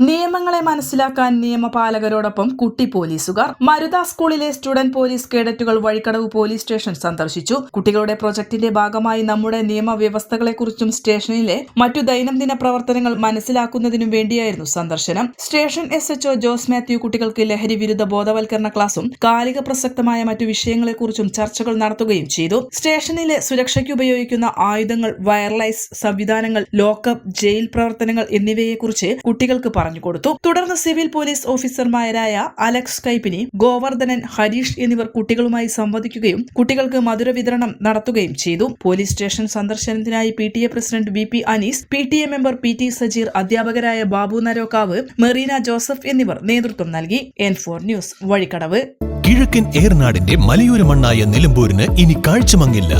നിയമങ്ങളെ മനസ്സിലാക്കാൻ നിയമപാലകരോടൊപ്പം കുട്ടി പോലീസുകാർ മരുത സ്കൂളിലെ സ്റ്റുഡന്റ് പോലീസ് കേഡറ്റുകൾ വഴിക്കടവ് പോലീസ് സ്റ്റേഷൻ സന്ദർശിച്ചു. കുട്ടികളുടെ പ്രൊജക്ടിന്റെ ഭാഗമായി നമ്മുടെ നിയമവ്യവസ്ഥകളെക്കുറിച്ചും സ്റ്റേഷനിലെ മറ്റു ദൈനംദിന പ്രവർത്തനങ്ങൾ മനസ്സിലാക്കുന്നതിനും വേണ്ടിയായിരുന്നു സന്ദർശനം. Station S H O Jose Mathew കുട്ടികൾക്ക് ലഹരി വിരുദ്ധ ബോധവൽക്കരണ ക്ലാസും കാലിക പ്രസക്തമായ മറ്റു വിഷയങ്ങളെക്കുറിച്ചും ചർച്ചകൾ നടത്തുകയും ചെയ്തു. സ്റ്റേഷനിലെ സുരക്ഷയ്ക്ക് ഉപയോഗിക്കുന്ന ആയുധങ്ങൾ വയർലൈസ് സംവിധാനങ്ങൾ ലോക്കപ്പ് ജയിൽ പ്രവർത്തനങ്ങൾ എന്നിവയെക്കുറിച്ച് കുട്ടികൾക്ക് പറഞ്ഞുകൊടുത്തു. തുടർന്ന് സിവിൽ പോലീസ് ഓഫീസർമാരായ അലക്സ് കൈപ്പിനി ഗോവർദ്ധനൻ ഹരീഷ് എന്നിവർ കുട്ടികളുമായി സംവദിക്കുകയും കുട്ടികൾക്ക് മധുര വിതരണം നടത്തുകയും ചെയ്തു. പോലീസ് സ്റ്റേഷൻ സന്ദർശനത്തിനായി P T A president V P Anees P T A member P T Sajeer അധ്യാപകരായ ബാബു നരോക്കാവ് മെറീന ജോസഫ് എന്നിവർ നേതൃത്വം നൽകി. N four news Vazhikkadavu. കിഴക്കൻ ഏർനാടിന്റെ മലയോര മണ്ണായ നിലമ്പൂരിന് ഇനി കാഴ്ചമങ്ങില്ല.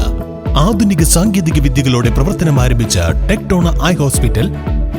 ആധുനിക സാങ്കേതിക വിദ്യകളോടെ പ്രവർത്തനം ആരംഭിച്ച ടെക്ടോണ ഐ ഹോസ്പിറ്റൽ